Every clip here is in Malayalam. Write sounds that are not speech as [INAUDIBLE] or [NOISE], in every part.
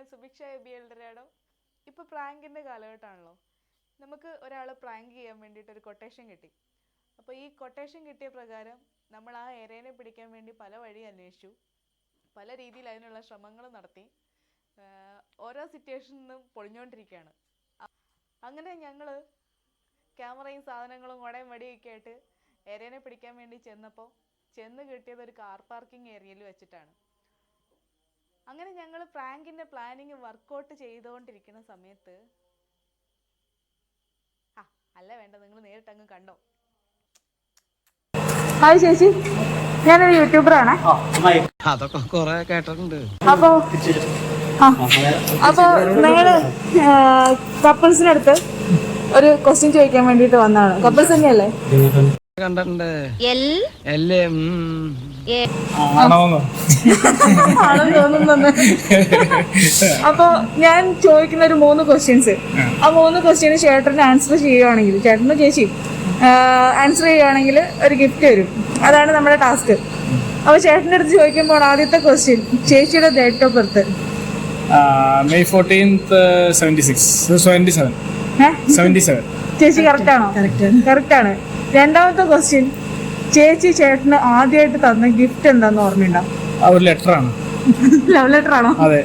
ഞാൻ സുഭിക്ഷ എബി എൽഡരാടോ ഇപ്പോൾ പ്രാങ്കിന്റെ കാലഘട്ടമാണല്ലോ. നമുക്ക് ഒരാളെ പ്രാങ്ക് ചെയ്യാൻ വേണ്ടിയിട്ട് ഒരു കൊട്ടേഷൻ കിട്ടി. അപ്പോൾ ഈ കൊട്ടേഷൻ കിട്ടിയ പ്രകാരം നമ്മൾ ആ എരേനെ പിടിക്കാൻ വേണ്ടി പല വഴി അന്വേഷിച്ചു. പല രീതിയിൽ അതിനുള്ള ശ്രമങ്ങൾ നടത്തി. ഓരോ സിറ്റുവേഷനിൽ നിന്നും പൊളിഞ്ഞുകൊണ്ടിരിക്കുകയാണ് അങ്ങനെ ഞങ്ങൾ ക്യാമറയും സാധനങ്ങളും കുടയും വടിയൊക്കെ ആയിട്ട് എരേനെ പിടിക്കാൻ വേണ്ടി ചെന്നപ്പോൾ ചെന്ന് കിട്ടിയത് ഒരു കാർ പാർക്കിംഗ് ഏരിയയിൽ വെച്ചിട്ടാണ്. അങ്ങനെ ഞങ്ങൾ പ്രാങ്കിന്റെ പ്ലാനിങ് വർക്കൗട്ട് ചെയ്തുകൊണ്ടിരിക്കുന്ന സമയത്ത് ആ അല്ല വേണ്ട നിങ്ങൾ നേരിട്ട് അങ്ങ് കണ്ടോ? ഹായ് ചേച്ചി. ഞാനൊരു യൂട്യൂബറാണ് അതൊക്കെ കൊറേ കേട്ടിട്ടുണ്ട്. അപ്പോ അപ്പോ നിങ്ങൾ കപ്പിൾസിനടുത്ത് ഒരു ക്വസ്റ്റ്യൻ ചോദിക്കാൻ വേണ്ടിട്ട് വന്നതാണ്. കപ്പിൾസ് തന്നെയല്ലേ? കണ്ടിട്ടുണ്ട്. എൽ. അല്ലേ ആണെന്ന്. തോന്നുന്നു അപ്പൊ ഞാൻ ചോദിക്കുന്ന ഒരു മൂന്ന് ക്വസ്റ്റ്യൻസ് ആ. മൂന്ന് ക്വസ്റ്റ്യന് ചേട്ടന് ആൻസർ ചെയ്യുകയാണെങ്കിൽ ചേട്ടന് ചേച്ചി ആൻസർ ചെയ്യുകയാണെങ്കിൽ ഒരു ഗിഫ്റ്റ് വരും. അതാണ് നമ്മുടെ ടാസ്ക് അപ്പൊ ചേട്ടന്റെ അടുത്ത് ചോദിക്കുമ്പോൾ ആദ്യത്തെ ക്വസ്റ്റ്യൻ ചേച്ചിയുടെ date of birth May fourteenth seventy six seventy seven seventy seven ചേച്ചി കറക്റ്റ് ആണോ? കറക്റ്റ് ആണ്. രണ്ടാമത്തെ ക്വസ്റ്റ്യൻ ചേച്ചി ചേട്ടന് ആദ്യമായിട്ട് തന്ന ഗിഫ്റ്റ് എന്താന്ന് ഓർമ്മയുണ്ടോ? ആ ഒരു ആണ്. ലവ് ലെറ്റർ ആണോ? അതെ.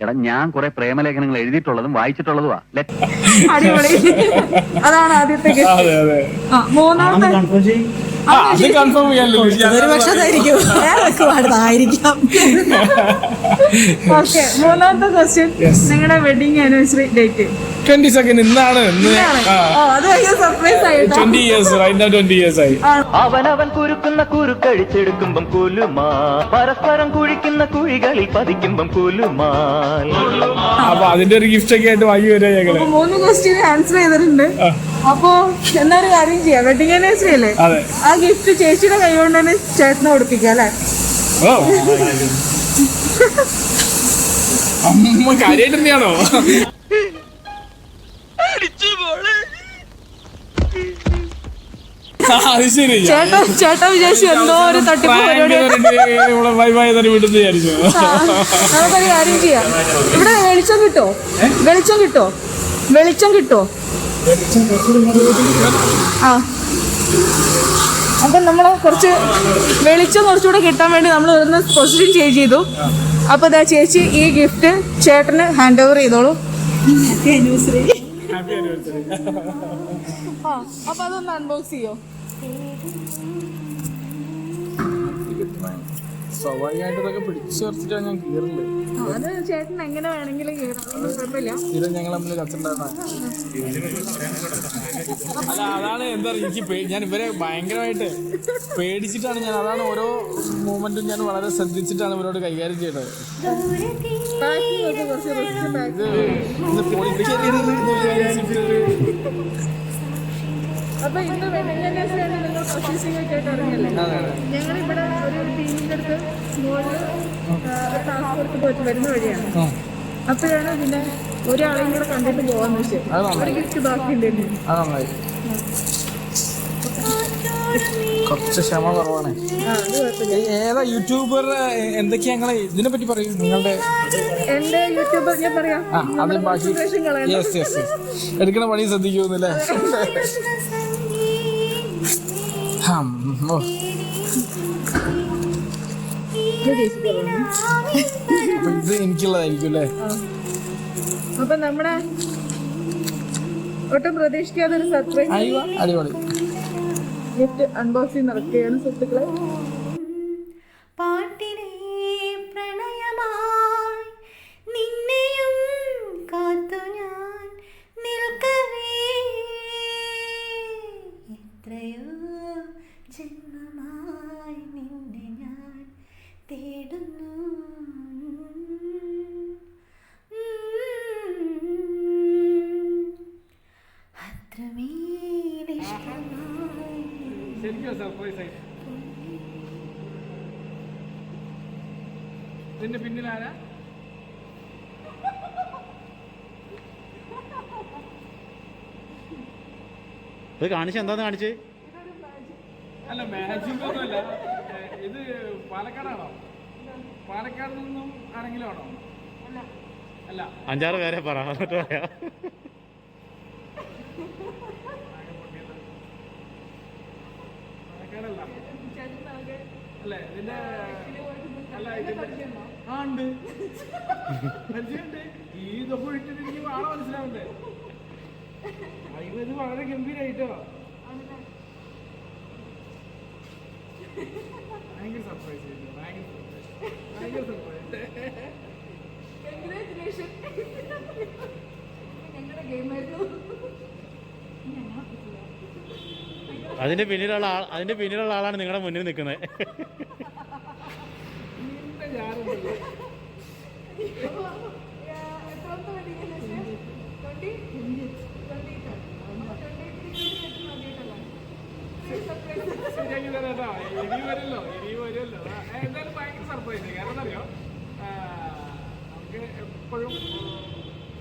എടാ ഞാൻ കുറെ പ്രേമലേഖനങ്ങൾ എഴുതിയിട്ടുള്ളതും വായിച്ചിട്ടുള്ളതുമാ അടിപൊളി. അതാണ് ആദ്യത്തെ ഗിഫ്റ്റ് അതെ അതെ. ആ മൂന്നാമത്തെ ആ അത് കൺഫേം ചെയ്യാനല്ലോ ഓക്കെ മൂന്നാമത്തെ ക്വസ്റ്റ്യൻ നിങ്ങളുടെ wedding anniversary date twenty second ഇന്നാണ് twenty years right twenty years ആയി. അവനവൻ കുരുക്കുന്ന കുരുക്കഴിച്ചെടുക്കുമ്പം കുലുമാ. പരസ്പരം കുഴിക്കുന്ന കുഴികളിൽ പതിക്കുമ്പം കുലുമാൽ അപ്പൊ അതിന്റെ ഒരു ഗിഫ്റ്റ് ഒക്കെ ആയിട്ട് വാങ്ങി വരാ ഞങ്ങൾ. അപ്പൊ മൂന്ന് ക്വസ്റ്റ്യൻ ആൻസർ ചെയ്തിട്ടുണ്ട്. അപ്പോ എന്നാ ഒരു കാര്യം ചെയ്യാം. വെഡിങ് ആനിവേഴ്സറി അല്ലേ? അതെ. ആ ഗിഫ്റ്റ് ചേച്ചിയുടെ കൈ കൊണ്ട് തന്നെ ചേട്ടനെ ഉടുപ്പിക്കാം അല്ലേ? അമ്മ കാര്യമായിട്ട് തന്നെയാണോ? ആ, അത് ശരി ചേട്ടാ ചേട്ടാ വിചാരിച്ചു എന്തോ ഒരു തട്ടിപ്പ് പരിപാടി. നമുക്കൊരു കാര്യം ചെയ്യാം. ഇവിടെ വെളിച്ചം കിട്ടോ? വെളിച്ചം കിട്ടോ? വെളിച്ചം കിട്ടോ? ആ. അപ്പൊ നമ്മൾ കുറച്ച് വെളിച്ചം കുറച്ചുകൂടെ കിട്ടാൻ വേണ്ടി നമ്മൾ ഇവിടുന്ന് പൊസിഷൻ ചേഞ്ച് ചെയ്തു. അപ്പൊ ഇതാ ചേച്ചി ഈ ഗിഫ്റ്റ് ചേട്ടന് ഹാൻഡ് ഓവർ ചെയ്തോളൂ. അപ്പോൾ അപ്പൊ അതൊന്ന് അൺബോക്സ് ചെയ്യോ? സ്വാഭാവികമായിട്ട് ഇതൊക്കെ പിടിച്ചു പറിച്ചിട്ടാണ് ഞാൻ അത് ചേട്ടൻ എങ്ങനെ വേണമെങ്കിലും കീറാം അതൊന്നും കുഴപ്പമില്ല ഇത് ഞങ്ങൾ തമ്മിൽ കച്ചുണ്ടായിരുന്ന അല്ല അതാണ് എന്താ പറയുക എനിക്ക് ഞാൻ ഇവരെ ഭയങ്കരമായിട്ട് പേടിച്ചിട്ടാണ് ഞാൻ അതാണ് ഓരോ മൂമെന്റും ഞാൻ വളരെ ശ്രദ്ധിച്ചിട്ടാണ് ഇവരോട് കൈകാര്യം ചെയ്യുന്നത് ഇത് പൊളിക്കരുത് അപ്പൊ ഇന്ന് വെഡിങ് നിങ്ങൾ പ്രൊസീസിംഗ് ഒക്കെ ആയിട്ട് ഇറങ്ങിയല്ലേ ഞങ്ങൾ ഇവിടെ ഒരു ടീമിന്റെ അടുത്ത് മുകളിൽ ടാസ്ക് വർക്ക് പോയിട്ട് വരുന്ന വഴിയാണ്. അപ്പോഴാണ് പിന്നെ ഒരാളെയും കൂടെ കണ്ടിട്ട് പോവാന്ന് നന്നായി. ഒരു ഗിഫ്റ്റ് ബാക്കി ഉണ്ടായിരുന്നു കുറച്ച് ക്ഷമ കുറവാണ്. ഏതാ യൂട്യൂബർ എന്തൊക്കെയാ ഞങ്ങളെ ഇതിനെ പറ്റി പറയൂ? നിങ്ങളുടെ എന്റെ യൂട്യൂബർ ഞാൻ പറയാം. അത് ബാക്കി. യെസ് യെസ് എടുക്കണ പണി ശ്രദ്ധിക്കുന്നില്ലേ [LAUGHS] ഹം, ഓ. ഇത് എനിക്കുള്ളതായിരിക്കും അല്ലേ അപ്പൊ നമ്മുടെ ഒട്ടും പ്രതീക്ഷിക്കാതെ ഒരു സർപ്രൈസ് അടിപൊളി. ഗിഫ്റ്റ് അൺബോക്സിംഗ് നടക്കുകയാണ് സുഹൃത്തുക്കളെ. അത്രമേലിഷ്ടമായി ഇതിന്റെ പിന്നിലാരാ ഇത് കാണിച്ച് എന്താന്ന് കാണിച്ച്? അല്ല മാജിക് ഒന്നുമല്ല ഇത് പാലക്കാടാണോ? പാലക്കാട് നിന്നും ആണെങ്കിലും ആണോ? അല്ല. അഞ്ചാറ് പേരെ പറയാം. അല്ലേ? അല്ല ആ ഉണ്ട്. പരിചയമുണ്ട്. ഈ ഇതൊക്കെ ഇട്ടിട്ട് എനിക്ക് ആളെ മനസ്സിലാവണ്ടേ? അയ്യോ ഇത് വളരെ ഗംഭീരായിട്ടോ? ഭയങ്കര സർപ്രൈസ് ആയിരുന്നു. ഭയങ്കര surprise. ഭയങ്കര സർപ്രൈസ് ഞങ്ങളുടെ ഗെയിമായിരുന്നു അതിന്റെ പിന്നിലുള്ള ആൾ അതിന്റെ പിന്നിലുള്ള ആളാണ് നിങ്ങളുടെ മുന്നിൽ നിൽക്കുന്നത്.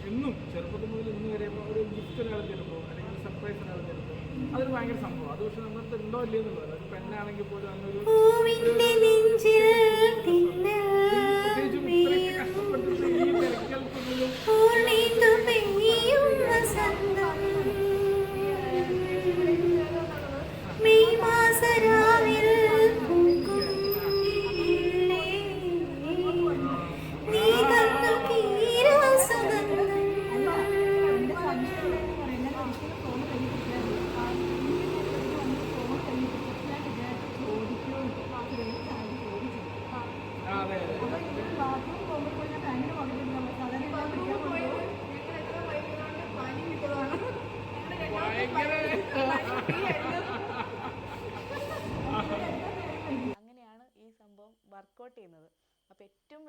എന്നും ചെറുപ്പത്തിൽ മുതൽ ഇന്ന് വരെ ഒരു ഗിഫ്റ്റ് ഒരാൾ തരുമ്പോൾ അല്ലെങ്കിൽ സർപ്രൈസ് ഒരാൾ തരുമ്പോൾ അതൊരു ഭയങ്കര സംഭവം അത് പക്ഷെ നമ്മൾ ഉണ്ടോ ഇല്ലയെന്നുള്ളത് ഒരു പെണ്ണാണെങ്കിൽ പോലും അങ്ങനെ പൂവിന്റെ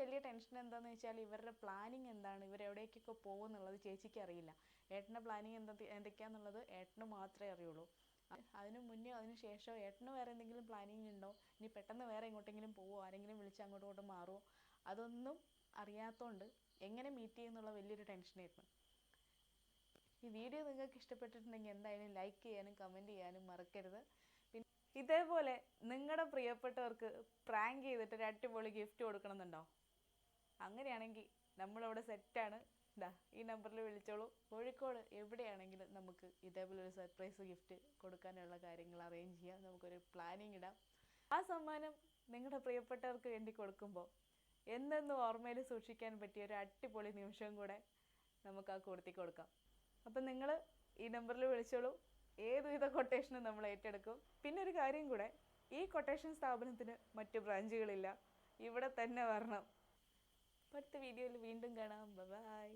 വലിയ ടെൻഷൻ എന്താണെന്ന് വെച്ചാൽ ഇവരുടെ പ്ലാനിങ് എന്താണ്? ഇവർ എവിടേക്കൊക്കെ പോകും എന്നുള്ളത് ചേച്ചിക്ക് അറിയില്ല. ഏട്ടന്റെ പ്ലാനിങ് എന്താ എന്തൊക്കെയാണെന്നുള്ളത് ഏട്ടന് മാത്രമേ അറിയുള്ളൂ. അതിനു അതിന് മുന്നേ അതിന് ശേഷം ഏട്ടന് വേറെ എന്തെങ്കിലും പ്ലാനിങ് ഉണ്ടോ? ഇനി പെട്ടെന്ന് വേറെ എങ്ങോട്ടെങ്കിലും പോവോ? ആരെങ്കിലും വിളിച്ച് അങ്ങോട്ടും ഇങ്ങോട്ടും മാറുമോ അതൊന്നും അറിയാത്തതുകൊണ്ട് എങ്ങനെ മീറ്റ് ചെയ്യുന്നുള്ള വലിയൊരു ടെൻഷനായിരുന്നു ഈ വീഡിയോ നിങ്ങൾക്ക് ഇഷ്ടപ്പെട്ടിട്ടുണ്ടെങ്കിൽ എന്തായാലും ലൈക്ക് ചെയ്യാനും കമന്റ് ചെയ്യാനും മറക്കരുത്. പിന്നെ ഇതേപോലെ നിങ്ങളുടെ പ്രിയപ്പെട്ടവർക്ക് പ്രാങ്ക് ചെയ്തിട്ട് ഒരു അടിപൊളി ഗിഫ്റ്റ് കൊടുക്കണമെന്നുണ്ടോ? അങ്ങനെയാണെങ്കിൽ നമ്മളിവിടെ സെറ്റാണ്. ദാ ഈ നമ്പറിൽ വിളിച്ചോളൂ. കോഴിക്കോട് എവിടെയാണെങ്കിലും നമുക്ക് ഇതേപോലെ ഒരു സർപ്രൈസ് ഗിഫ്റ്റ് കൊടുക്കാനുള്ള കാര്യങ്ങൾ അറേഞ്ച് ചെയ്യാം. നമുക്കൊരു പ്ലാനിങ് ഇടാം. ആ സമ്മാനം നിങ്ങളുടെ പ്രിയപ്പെട്ടവർക്ക് വേണ്ടി കൊടുക്കുമ്പോൾ എന്നെന്നും ഓർമ്മയിൽ സൂക്ഷിക്കാൻ പറ്റിയ ഒരു അടിപൊളി നിമിഷം കൂടെ നമുക്ക് ആ കൊടുത്തി കൊടുക്കാം. അപ്പം നിങ്ങൾ ഈ നമ്പറിൽ വിളിച്ചോളൂ. ഏതുവിധ കൊട്ടേഷനും നമ്മൾ ഏറ്റെടുക്കും. പിന്നെ ഒരു കാര്യം കൂടെ ഈ കൊട്ടേഷൻ സ്ഥാപനത്തിന് മറ്റു ബ്രാഞ്ചുകളില്ല ഇവിടെ തന്നെ വരണം. അടുത്ത വീഡിയോയിൽ വീണ്ടും കാണാം. ബൈ